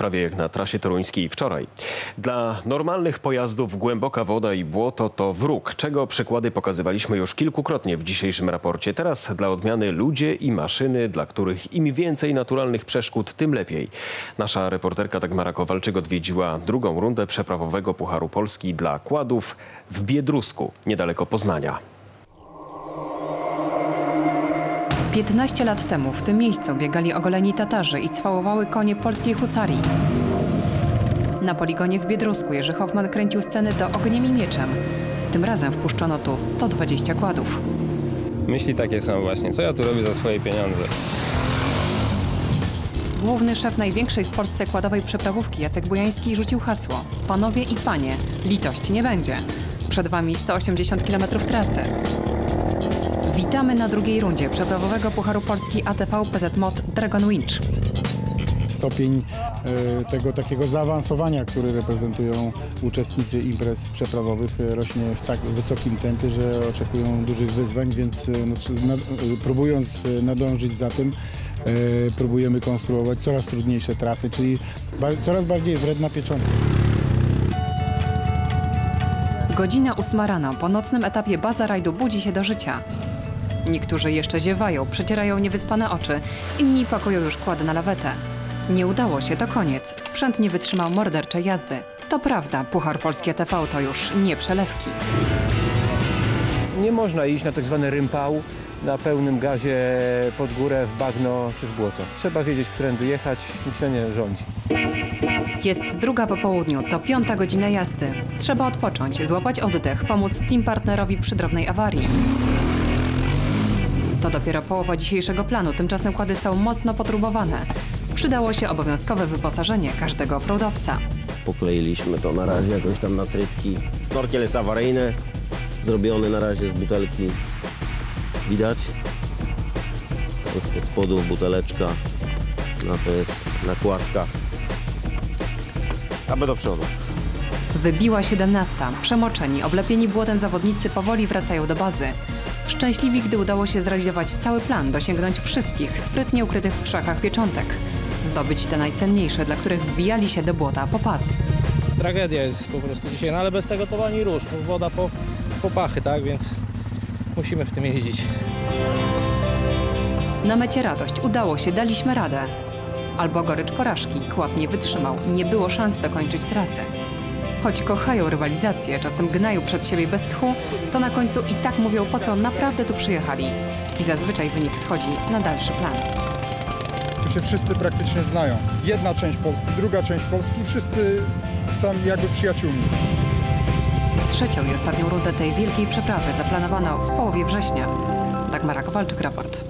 prawie jak na trasie toruńskiej wczoraj. Dla normalnych pojazdów głęboka woda i błoto to wróg, czego przykłady pokazywaliśmy już kilkukrotnie w dzisiejszym raporcie. Teraz dla odmiany ludzie i maszyny, dla których im więcej naturalnych przeszkód, tym lepiej. Nasza reporterka Dagmara Kowalczyk odwiedziła drugą rundę przeprawowego Pucharu Polski dla kładów w Biedrusku, niedaleko Poznania. 15 lat temu w tym miejscu biegali ogoleni Tatarzy i cwałowały konie polskiej husarii. Na poligonie w Biedrusku Jerzy Hoffman kręcił sceny do Ogniem i Mieczem. Tym razem wpuszczono tu 120 kładów. Myśli takie są właśnie, co ja tu robię za swoje pieniądze. Główny szef największej w Polsce kładowej przeprawówki Jacek Bujański rzucił hasło Panowie i panie, litości nie będzie. Przed wami 180 km trasy. Witamy na drugiej rundzie przeprawowego Pucharu Polski ATV PZ Mod Dragon Winch. stopień e, tego takiego zaawansowania, który reprezentują uczestnicy imprez przeprawowych e, rośnie w tak wysokim tempie, że oczekują dużych wyzwań, więc e, no, próbując nadążyć za tym, próbujemy konstruować coraz trudniejsze trasy, czyli coraz bardziej wredna pieczątka. Godzina ósma rano po nocnym etapie baza rajdu budzi się do życia. Niektórzy jeszcze ziewają, przecierają niewyspane oczy, inni pakują już kłady na lawetę. Nie udało się, to koniec. Sprzęt nie wytrzymał morderczej jazdy. To prawda, Puchar Polski ATV to już nie przelewki. Nie można iść na tak zwany rympał na pełnym gazie pod górę, w bagno czy w błoto. Trzeba wiedzieć, którędy jechać, myślenie rządzi. Jest druga po południu, to piąta godzina jazdy. Trzeba odpocząć, złapać oddech, pomóc team partnerowi przy drobnej awarii. To dopiero połowa dzisiejszego planu, tymczasem kłady są mocno potrubowane. Przydało się obowiązkowe wyposażenie każdego offroadowca. Pokleiliśmy to na razie jakoś tam na trytki. Snorkiel jest awaryjny, zrobiony na razie z butelki. Widać. Spod spodu buteleczka. No to jest nakładka. Aby do przodu. Wybiła 17. Przemoczeni, oblepieni błotem zawodnicy powoli wracają do bazy. Szczęśliwi, gdy udało się zrealizować cały plan, dosięgnąć wszystkich sprytnie ukrytych w krzakach pieczątek. Zdobyć te najcenniejsze, dla których wbijali się do błota po pas. tragedia jest po prostu dzisiaj, no ale bez tego to ani rusz, no, woda po, po pachy, tak, więc musimy w tym jeździć. Na mecie radość, udało się, daliśmy radę. Albo gorycz porażki, kład nie wytrzymał, nie było szans dokończyć trasy. Choć kochają rywalizację, czasem gnają przed siebie bez tchu, to na końcu i tak mówią, po co naprawdę tu przyjechali. I zazwyczaj wynik schodzi na dalszy plan. Tu się wszyscy praktycznie znają. Jedna część Polski, druga część Polski, wszyscy są jakby przyjaciółmi. Trzecią i ostatnią rundę tej wielkiej przeprawy zaplanowano w połowie września. Dagmara Kowalczyk, raport.